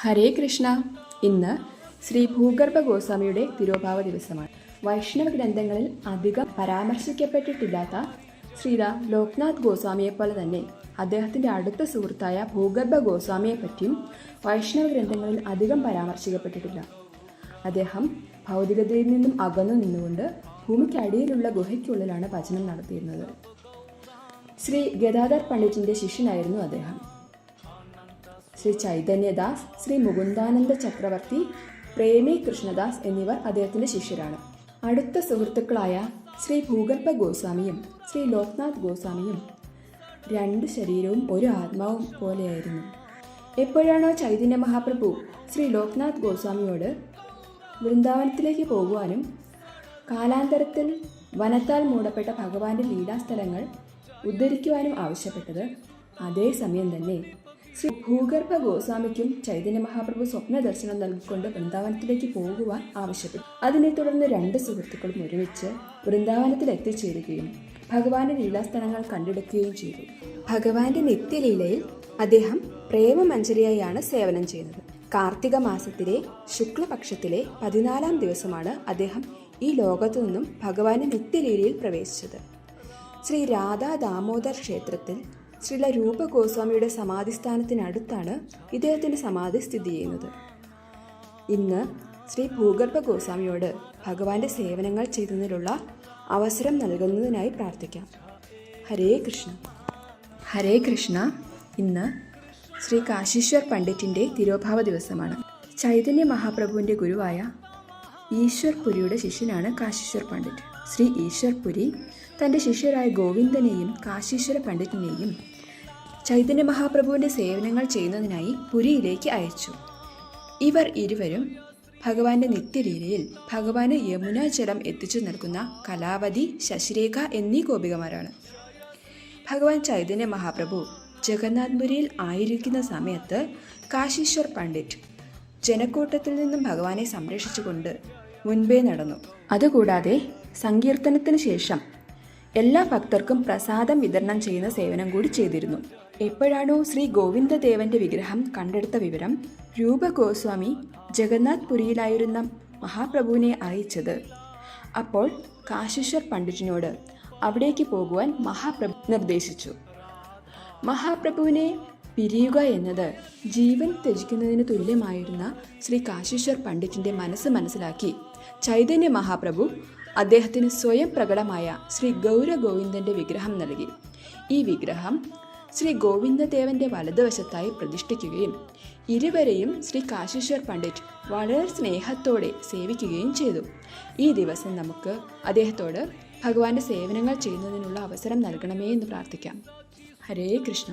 ഹരേ കൃഷ്ണ. ഇന്ന് ശ്രീ ഭൂഗർഭ ഗോസ്വാമിയുടെ തിരോഭാവ ദിവസമാണ്. വൈഷ്ണവ ഗ്രന്ഥങ്ങളിൽ അധികം പരാമർശിക്കപ്പെട്ടിട്ടില്ലാത്ത ശ്രീത ലോക്നാഥ് ഗോസ്വാമിയെ പോലെ തന്നെ അദ്ദേഹത്തിന്റെ അടുത്ത സുഹൃത്തായ ഭൂഗർഭ ഗോസ്വാമിയെ പറ്റിയും വൈഷ്ണവ ഗ്രന്ഥങ്ങളിൽ അധികം പരാമർശിക്കപ്പെട്ടിട്ടില്ല. അദ്ദേഹം ഭൗതികതയിൽ നിന്നും അകന്നു നിന്നുകൊണ്ട് ഭൂമിക്കടിയിലുള്ള ഗുഹയ്ക്കുള്ളിലാണ് ഭജനം നടത്തിയിരുന്നത്. ശ്രീ ഗദാധർ പണ്ഡിറ്റിന്റെ ശിഷ്യനായിരുന്നു അദ്ദേഹം. ശ്രീ ചൈതന്യദാസ് ശ്രീ മുകുന്ദാനന്ദ ചക്രവർത്തി പ്രേമി കൃഷ്ണദാസ് എന്നിവർ അദ്ദേഹത്തിന്റെ ശിഷ്യരാണ്. അടുത്ത സുഹൃത്തുക്കളായ ശ്രീ ഭൂഗർഭ ഗോസ്വാമിയും ശ്രീ ലോക്നാഥ് ഗോസ്വാമിയും രണ്ട് ശരീരവും ഒരു ആത്മാവും പോലെയായിരുന്നു. എപ്പോഴാണോ ചൈതന്യ മഹാപ്രഭു ശ്രീ ലോക്നാഥ് ഗോസ്വാമിയോട് വൃന്ദാവനത്തിലേക്ക് പോകുവാനും കാലാന്തരത്തിൽ വനത്താൽ മൂടപ്പെട്ട ഭഗവാന്റെ ലീലാസ്ഥലങ്ങൾ ഉദ്ധരിക്കുവാനും ആവശ്യപ്പെട്ടത് അതേസമയം തന്നെ ശ്രീ ഭൂഗർഭ ഗോസ്വാമിക്കും ചൈതന്യ മഹാപ്രഭു സ്വപ്ന ദർശനം നൽകിക്കൊണ്ട് വൃന്ദാവനത്തിലേക്ക് പോകുവാൻ ആവശ്യപ്പെട്ടു. അതിനെ തുടർന്ന് രണ്ട് സുഹൃത്തുക്കളും ഒരുമിച്ച് വൃന്ദാവനത്തിൽ എത്തിച്ചേരുകയും ഭഗവാന്റെ ലീലാസ്ഥലങ്ങൾ കണ്ടെടുക്കുകയും ചെയ്തു. ഭഗവാന്റെ നിത്യലീലയിൽ അദ്ദേഹം പ്രേമമഞ്ജരിയായാണ് സേവനം ചെയ്യുന്നത് കാർത്തിക മാസത്തിലെ ശുക്ലപക്ഷത്തിലെ പതിനാലാം ദിവസമാണ് അദ്ദേഹം ഈ ലോകത്തു നിന്നും ഭഗവാന്റെ നിത്യലീലയിൽ പ്രവേശിച്ചത്. ശ്രീ രാധാ ദാമോദർ ക്ഷേത്രത്തിൽ ശ്രീല രൂപ ഗോസ്വാമിയുടെ സമാധിസ്ഥാനത്തിനടുത്താണ് ഇദ്ദേഹത്തിന്റെ സമാധി സ്ഥിതി ചെയ്യുന്നത്. ഇന്ന് ശ്രീ ഭൂഗർഭ ഗോസ്വാമിയോട് ഭഗവാന്റെ സേവനങ്ങൾ ചെയ്യുന്നതിനുള്ള അവസരം നൽകുന്നതിനായി പ്രാർത്ഥിക്കാം. ഹരേ കൃഷ്ണ. ഹരേ കൃഷ്ണ. ഇന്ന് ശ്രീ കാശീശ്വർ പണ്ഡിറ്റിന്റെ തിരോഭാവ ദിവസമാണ്. ചൈതന്യ മഹാപ്രഭുവിന്റെ ഗുരുവായ ഈശ്വർ പുരിയുടെ ശിഷ്യനാണ് കാശീശ്വർ പണ്ഡിറ്റ്. ശ്രീ ഈശ്വർ പുരി തന്റെ ശിഷ്യരായ ഗോവിന്ദനെയും കാശീശ്വര പണ്ഡിറ്റിനെയും ചൈതന്യ മഹാപ്രഭുവിന്റെ സേവനങ്ങൾ ചെയ്യുന്നതിനായി പുരിയിലേക്ക് അയച്ചു. ഇവർ ഇരുവരും ഭഗവാന്റെ നിത്യലീലയിൽ ഭഗവാന് യമുന ജലം എത്തിച്ചു നൽകുന്ന കലാവതി ശശിരേഖ എന്നീ ഗോപികമാരാണ്. ഭഗവാൻ ചൈതന്യ മഹാപ്രഭു ജഗന്നാഥ്പുരിയിൽ ആയിരിക്കുന്ന സമയത്ത് കാശീശ്വർ പണ്ഡിറ്റ് ജനക്കൂട്ടത്തിൽ നിന്നും ഭഗവാനെ സംരക്ഷിച്ചുകൊണ്ട് മുൻപേ നടന്നു. അതുകൂടാതെ സങ്കീർത്തനത്തിന് ശേഷം എല്ലാ ഭക്തർക്കും പ്രസാദം വിതരണം ചെയ്യുന്ന സേവനം കൂടി ചെയ്തിരുന്നു. എപ്പോഴാണോ ശ്രീ ഗോവിന്ദദേവന്റെ വിഗ്രഹം കണ്ടെടുത്ത വിവരം രൂപ ഗോസ്വാമി ജഗന്നാഥ് പുരിയിലായിരുന്ന മഹാപ്രഭുവിനെ അറിയിച്ചത്. അപ്പോൾ കാശീശ്വർ പണ്ഡിറ്റിനോട് അവിടേക്ക് പോകുവാൻ മഹാപ്രഭു നിർദ്ദേശിച്ചു. മഹാപ്രഭുവിനെ പിരിയുക എന്നത് ജീവൻ ത്യജിക്കുന്നതിന് തുല്യമായിരുന്ന ശ്രീ കാശീശ്വർ പണ്ഡിറ്റിന്റെ മനസ്സ് മനസ്സിലാക്കി. ചൈതന്യ മഹാപ്രഭു അദ്ദേഹത്തിന് സ്വയം പ്രകടമായ ശ്രീ ഗൗര ഗോവിന്ദന്റെ വിഗ്രഹം നൽകി. ഈ വിഗ്രഹം ശ്രീ ഗോവിന്ദദേവന്റെ വലതുവശത്തായി പ്രതിഷ്ഠിക്കുകയും ഇരുവരെയും ശ്രീ കാശീശ്വർ പണ്ഡിറ്റ് വളരെ സ്നേഹത്തോടെ സേവിക്കുകയും ചെയ്തു. ഈ ദിവസം നമുക്ക് അദ്ദേഹത്തോട് ഭഗവാന്റെ സേവനങ്ങൾ ചെയ്യുന്നതിനുള്ള അവസരം നൽകണമേ എന്ന് പ്രാർത്ഥിക്കാം. ഹരേ കൃഷ്ണ.